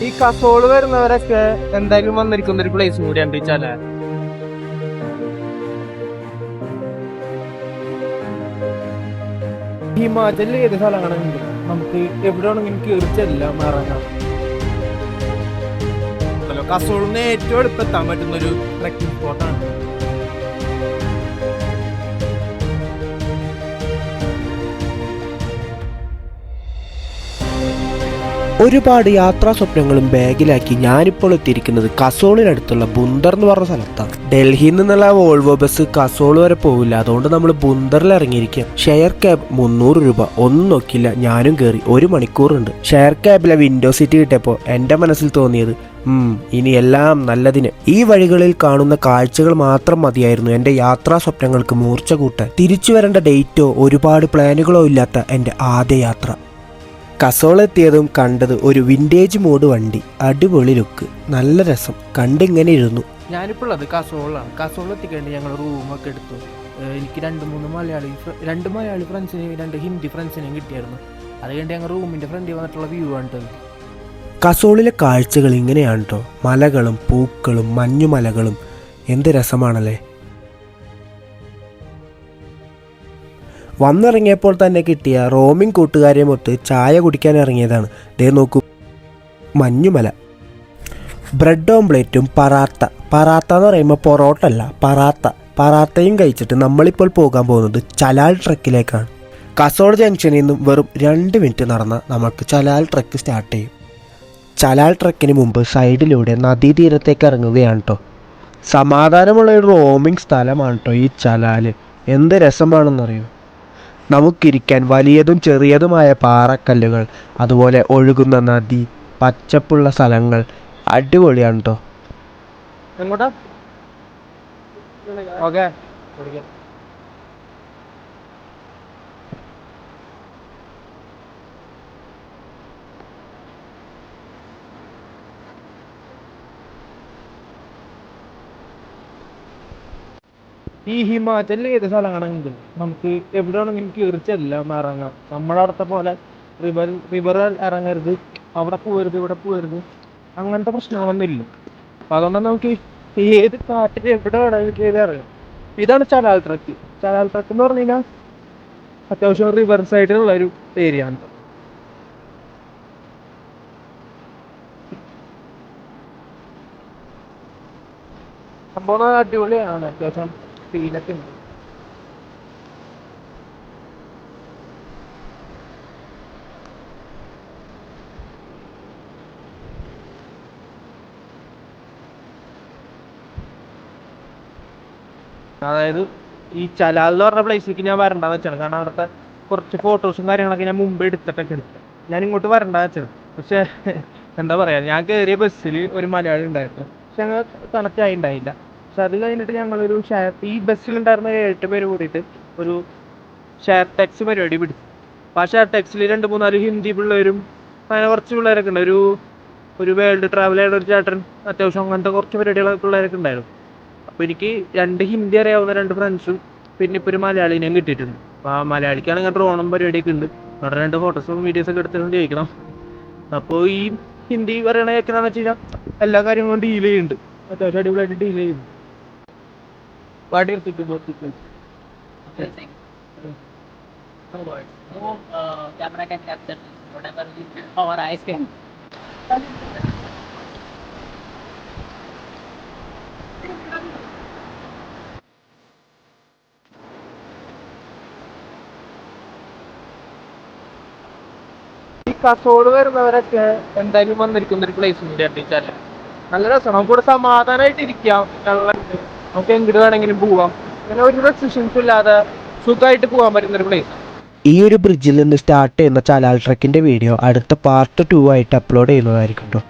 ഈ കസോൾ വരുന്നവരൊക്കെ എന്തായാലും വന്നിരിക്കുന്ന ഒരു പ്ലേസ് കൂടി ഉണ്ട് വെച്ചാലേ. ഹിമാചലിൽ ഏത് സ്ഥലങ്ങളാണ് നമുക്ക് എവിടെ വേണമെങ്കിലും കയറി ചെല്ലാം ഇറങ്ങാം. കസോളിന് ഏറ്റവും എടുത്തെത്താൻ പറ്റുന്ന ഒരു ട്രക്കിംഗ് സ്പോട്ടാണ് ഒരുപാട് യാത്രാ സ്വപ്നങ്ങളും ബാഗിലാക്കി ഞാനിപ്പോൾ എത്തിയിരിക്കുന്നത് കസോളിനടുത്തുള്ള ബുന്ദർ എന്ന് പറഞ്ഞ സ്ഥലത്താണ്. ഡൽഹിയിൽ നിന്നുള്ള വോൾവോ ബസ് കസോൾ വരെ പോവില്ല. അതുകൊണ്ട് നമ്മൾ ബുന്ദറിൽ ഇറങ്ങിയിരിക്കുക ഷെയർ ക്യാബ് മുന്നൂറ് രൂപ. ഒന്നും നോക്കില്ല ഞാനും കയറി ഒരു മണിക്കൂറുണ്ട്. ഷെയർ ക്യാബിലെ വിൻഡോ സീറ്റ് കിട്ടിയപ്പോൾ എന്റെ മനസ്സിൽ തോന്നിയത് ഇനി എല്ലാം നല്ലതിന്. ഈ വഴികളിൽ കാണുന്ന കാഴ്ചകൾ മാത്രം മതിയായിരുന്നു എന്റെ യാത്രാ സ്വപ്നങ്ങൾക്ക് മൂർച്ച കൂട്ടാൻ തിരിച്ചു വരേണ്ട ഡേറ്റോ ഒരുപാട് പ്ലാനുകളോ ഇല്ലാത്ത എന്റെ ആദ്യ യാത്ര. കസോളെത്തിയതും കണ്ടത് ഒരു വിന്റേജ് മോഡ് വണ്ടി. അടിപൊളി ലുക്ക് നല്ല രസം. കണ്ടിങ്ങനെ ഇരുന്നു. ഞാനിപ്പോൾ ഉള്ളത് കാസോളാണ് കാസർഗോഡ് എത്തിക്കേണ്ടി ഞങ്ങൾ റൂമൊക്കെ എടുത്തു. എനിക്ക് രണ്ട് മൂന്ന് മലയാളി രണ്ട് മലയാളി ഫ്രണ്ട്സിനെയും രണ്ട് ഹിന്ദി ഫ്രണ്ട്സിനെയും കിട്ടിയായിരുന്നു. അത് കഴിഞ്ഞ് ഞങ്ങൾ റൂമിന്റെ ഫ്രണ്ടിൽ വന്നിട്ടുള്ള വ്യൂ ഇത്. കസോളിലെ കാഴ്ചകൾ ഇങ്ങനെയാണ് കേട്ടോ മലകളും പൂക്കളും മഞ്ഞുമലകളും. എന്ത് രസമാണല്ലേ? വന്നിറങ്ങിയപ്പോൾ തന്നെ കിട്ടിയ റോമിംഗ് കൂട്ടുകാരെ മൊത്ത് ചായ കുടിക്കാൻ ഇറങ്ങിയതാണ്. ദേ നോക്കൂ. മഞ്ഞുമല. ബ്രെഡ് ഓംപ്ലേറ്റും പറാത്ത. പറാത്ത എന്ന് പറയുമ്പോൾ പൊറോട്ട അല്ല പറാത്ത. പറാത്തയും കഴിച്ചിട്ട് നമ്മളിപ്പോൾ പോകാൻ പോകുന്നത് ചലാൽ ട്രക്കിലേക്കാണ്. കസോൾ ജംഗ്ഷനിൽ നിന്നും വെറും രണ്ട് മിനിറ്റ് നടന്ന നമുക്ക് ചലാൽ ട്രക്ക് സ്റ്റാർട്ട് ചെയ്യും. ചലാൽ ട്രക്കിന് മുമ്പ് സൈഡിലൂടെ നദീതീരത്തേക്ക് ഇറങ്ങുകയാണ് കേട്ടോ സമാധാനമുള്ള ഒരു റോമിംഗ് സ്ഥലമാണ് കേട്ടോ ഈ ചലാൽ എന്ത് രസമാണെന്നറിയോ? നമുക്കിരിക്കാൻ വലിയതും ചെറിയതുമായ പാറക്കല്ലുകൾ അതുപോലെ ഒഴുകുന്ന നദി പച്ചപ്പുള്ള സ്ഥലങ്ങൾ. അടിപൊളിയാണ് കേട്ടോ എങ്ങോട്ടാ? ഓക്കെ. ഈ ഹിമാചലിൽ ഏത് സ്ഥലമാണെങ്കിലും നമുക്ക് എവിടെ വേണമെങ്കിലും കയറി ചെല്ലാം ഇറങ്ങാം. നമ്മുടെ അടുത്ത പോലെ റിവർ റിവർ ഇറങ്ങരുത്. അവിടെ പോകരുത് ഇവിടെ പോകരുത് അങ്ങനത്തെ പ്രശ്നങ്ങളൊന്നുമില്ല അപ്പൊ അതുകൊണ്ട് നമുക്ക് ഏത് കാട്ടിൽ എവിടെ വേണമെങ്കിലും കയറി ഇറങ്ങാം. ഇതാണ് ചലാൽ ട്രക്ക്. ചലാൽ ട്രക്ക് എന്ന് പറഞ്ഞു കഴിഞ്ഞാൽ അത്യാവശ്യം റിവർ സൈഡിലുള്ള ഒരു ഏരിയ ആണ്. സംഭവം അടിപൊളിയാണ്. അത്യാവശ്യം ഫീലൊക്കെ ഉണ്ട്. അതായത് ഈ ചലാൽ എന്ന് പറഞ്ഞ പ്ലേസിലേക്ക് ഞാൻ വരണ്ടെന്ന് വെച്ചാണ്. കാരണം അവിടുത്തെ കുറച്ച് ഫോട്ടോസും കാര്യങ്ങളൊക്കെ ഞാൻ മുമ്പ് എടുത്തിട്ടൊക്കെ എടുത്തു ഞാൻ ഇങ്ങോട്ട് വരണ്ടെന്ന് വെച്ചത് പക്ഷെ എന്താ പറയാ ഞാൻ കയറിയ ബസ്സിൽ ഒരു മലയാളി ഉണ്ടായിരുന്നു. പക്ഷെ ഞങ്ങൾ കണക്റ്റ് ആയി ഉണ്ടായില്ല പക്ഷെ അത് കഴിഞ്ഞിട്ട് ഞങ്ങളൊരു ഷെയർ ഈ ബസ്സിലുണ്ടായിരുന്ന എട്ട് പേര് കൂടിയിട്ട് ഒരു ഷെയർ ടാക്സി പരിപാടി പിടിച്ചു അപ്പോൾ ആ ഷെയർ ടാക്സിൽ രണ്ട് മൂന്നാൽ ഹിന്ദി പിള്ളേരും അങ്ങനെ കുറച്ച് പിള്ളേരൊക്കെ ഉണ്ട് ഒരു ഒരു വേൾഡ് ട്രാവൽ ചെയ്യുന്ന ഒരു ചേട്ടൻ അത്യാവശ്യം അങ്ങനത്തെ കുറച്ച് പരിപാടികൾ പിള്ളേരൊക്കെ ഉണ്ടായിരുന്നു അപ്പോൾ എനിക്ക് രണ്ട് ഹിന്ദി അറിയാവുന്ന രണ്ട് ഫ്രണ്ട്സും പിന്നെ ഇപ്പോൾ ഒരു മലയാളിനെയും കിട്ടിയിട്ടുണ്ട്. അപ്പോൾ ആ മലയാളിക്കാണ് ഇങ്ങനത്തെ ഓണം പരിപാടിയൊക്കെ ഉണ്ട് അവിടെ രണ്ട് ഫോട്ടോസും വീഡിയോസും ഒക്കെ എടുത്തിട്ട് ചോദിക്കണം. അപ്പോൾ ഈ ഹിന്ദി പറയണ കേൾക്കണമെന്ന് വെച്ച് കഴിഞ്ഞാൽ എല്ലാ കാര്യങ്ങളും ഡീൽ ചെയ്യുന്നുണ്ട്. അത്യാവശ്യം അടിപൊളിയായിട്ട് ഡീൽ ചെയ്യുന്നു വാട്ടി എടുത്തിട്ട് Amazing. No words. No uh, camera can capture whatever we, our eyes can. ഈ കസോള് വരുന്നവരൊക്കെ എന്തായാലും വന്നിരിക്കുന്ന ഒരു പ്ലേസ് കൂടി അടിച്ചാല് നല്ല രസമാണ് നമുക്ക് ഇവിടെ സമാധാനമായിട്ട് ഇരിക്കാം വെള്ളമുണ്ട് നമുക്ക് എങ്ങോട്ട് വേണമെങ്കിലും പോവാം. ഒരു റെസ്ട്രിക്ഷൻസ് ഇല്ലാതെ സുഖമായിട്ട് പോകാൻ പറ്റുന്ന ഒരു പ്ലേസ് ഈ ഒരു ബ്രിഡ്ജിൽ നിന്ന് സ്റ്റാർട്ട് ചെയ്യുന്ന ചലാൽ ട്രക്കിന്റെ വീഡിയോ അടുത്ത പാർട്ട് ടു ആയിട്ട് അപ്ലോഡ് ചെയ്യുന്നതായിരിക്കും കേട്ടോ